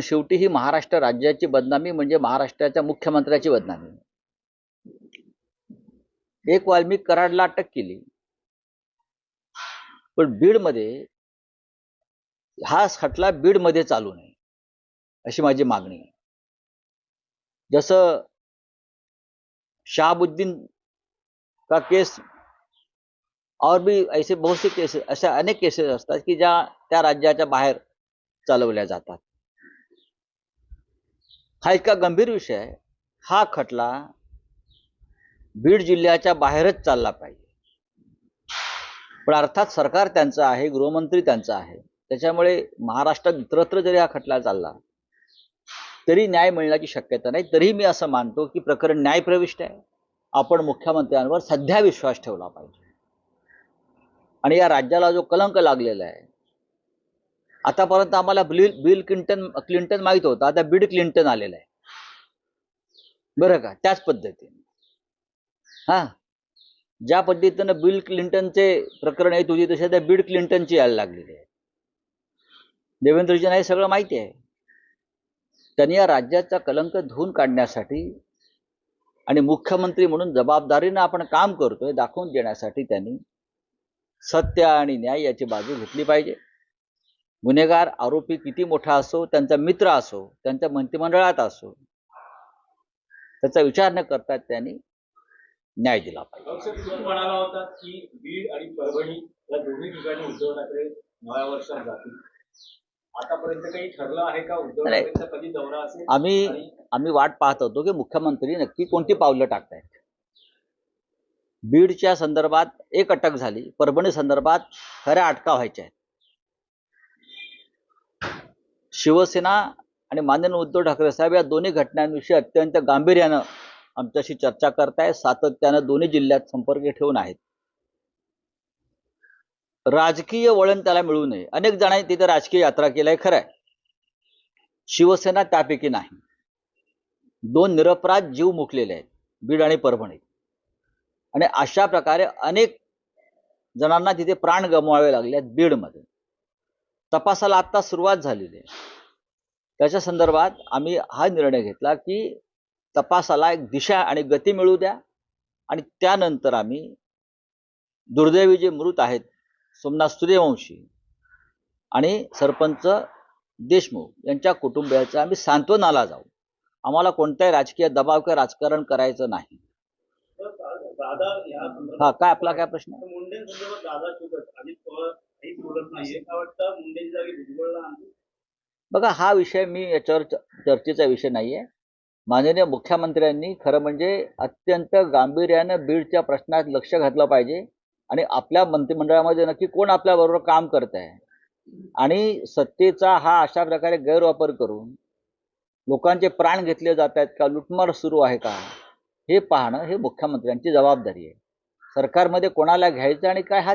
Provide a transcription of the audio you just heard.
शेवटी ही महाराष्ट्र राज्याची बदनामी म्हणजे महाराष्ट्राच्या मुख्यमंत्र्याची बदनामी. एक वाल्मिक कराडला अटक केली. पण बीडमध्ये हा खटला बीडमध्ये चालू नये अशी माझी मागणी आहे. जसं शहाबुद्दीन का केस और भी ऐसे बहुत से केसेस अशा अनेक केसेस असतात की ज्या त्या राज्याच्या बाहेर चालवल्या जातात. हा इतका गंभीर विषय आहे. हा खटला बीड जिल्ह्याच्या बाहेरच चालला पाहिजे. पण अर्थात सरकार त्यांचं आहे गृहमंत्री त्यांचं आहे. त्याच्यामुळे महाराष्ट्रात इतरत्र जरी हा खटला चालला तरी न्याय मिळण्याची शक्यता नाही. तरी मी असं मानतो की प्रकरण न्यायप्रविष्ट आहे. आपण मुख्यमंत्र्यांवर सध्या विश्वास ठेवला पाहिजे. आणि या राज्याला जो कलंक लागलेला आहे आतापर्यंत आम्हाला बिल बिल क्लिंटन क्लिंटन माहीत होतं. आता बिड क्लिंटन आलेलं आहे. बरं का? त्याच पद्धतीने. हा? ज्या पद्धतीनं बिल क्लिंटनचे प्रकरण येत होती तसे त्या बिड क्लिंटनची यायला लागलेली आहे. देवेंद्रजींना हे सगळं माहिती आहे. त्यांनी या राज्याचा कलंक धुवून काढण्यासाठी आणि मुख्यमंत्री म्हणून जबाबदारीनं आपण काम करतोय दाखवून देण्यासाठी त्यांनी सत्य आणि न्याय याची बाजू घेतली पाहिजे. गुन्हेगार आरोपी किती मोठा असो त्यांचा मित्र असो त्यांच्या मंत्रिमंडळात असो त्याचा विचार न करता त्यांनी न्याय दिला पाहिजे. अक्षय तुम्ही म्हणाला होता की बीड आणि परभणी या दोन्ही ठिकाणी उद्धव ठाकरे नव्या वर्षात जातील. आतापर्यंत काही ठरलं आहे का? उद्धव नाही. ठाकरेंचा कधी दौरा असेल? आम्ही आम्ही वाट पाहत होतो की मुख्यमंत्री नक्की कोणती पावलं टाकतायत. बीडच्या संदर्भात एक अटक झाली परभणी संदर्भात खऱ्या अटका व्हायच्या आहेत. शिवसेना आणि माननीय उद्धव ठाकरे साहेब या दोन्ही घटनांविषयी अत्यंत गांभीर्यानं आमच्याशी चर्चा करताय सातत्यानं दोन्ही जिल्ह्यात संपर्क ठेवून आहेत. राजकीय वळण त्याला मिळू नये. अनेक जणांनी तिथे राजकीय यात्रा केलाय खरं आहे शिवसेना त्यापैकी नाही. दोन निरपराध जीव मुकलेले आहेत बीड आणि परभणी आणि अशा प्रकारे अनेक जणांना तिथे प्राण गमवावे लागले आहेत बीडमध्ये. तपासाला आत्ता सुरुवात झालेली आहे. त्याच्या संदर्भात आम्ही हा निर्णय घेतला की तपासाला एक दिशा आणि गती मिळू द्या आणि त्यानंतर आम्ही दुर्दैवी जे मृत आहेत सोमनाथ सूर्यवंशी आणि सरपंच देशमुख यांच्या कुटुंबियाचं आम्ही सांत्वनाला जाऊ. आम्हाला कोणत्याही राजकीय दबाव किंवा राजकारण करायचं नाही. हा काय आपला काय प्रश्न? बोलत नाहीये. वाटतं? जागी भुजबळला बघा हा विषय मी याच्यावर चर्चेचा विषय नाहीये. माननीय मुख्यमंत्र्यांनी खरं म्हणजे अत्यंत गांभीर्यानं बीडच्या प्रश्नात लक्ष घातलं पाहिजे आणि आपल्या मंत्रिमंडळामध्ये नक्की कोण आपल्याबरोबर काम करत आहे? आणि सत्तेचा हा अशा प्रकारे गैरवापर करून लोकांचे प्राण घेतले जात आहेत का? लुटमार सुरू आहे का? हे पाहणं हे मुख्यमंत्र्यांची जबाबदारी आहे. सरकारमध्ये कोणाला घ्यायचं आणि काय हा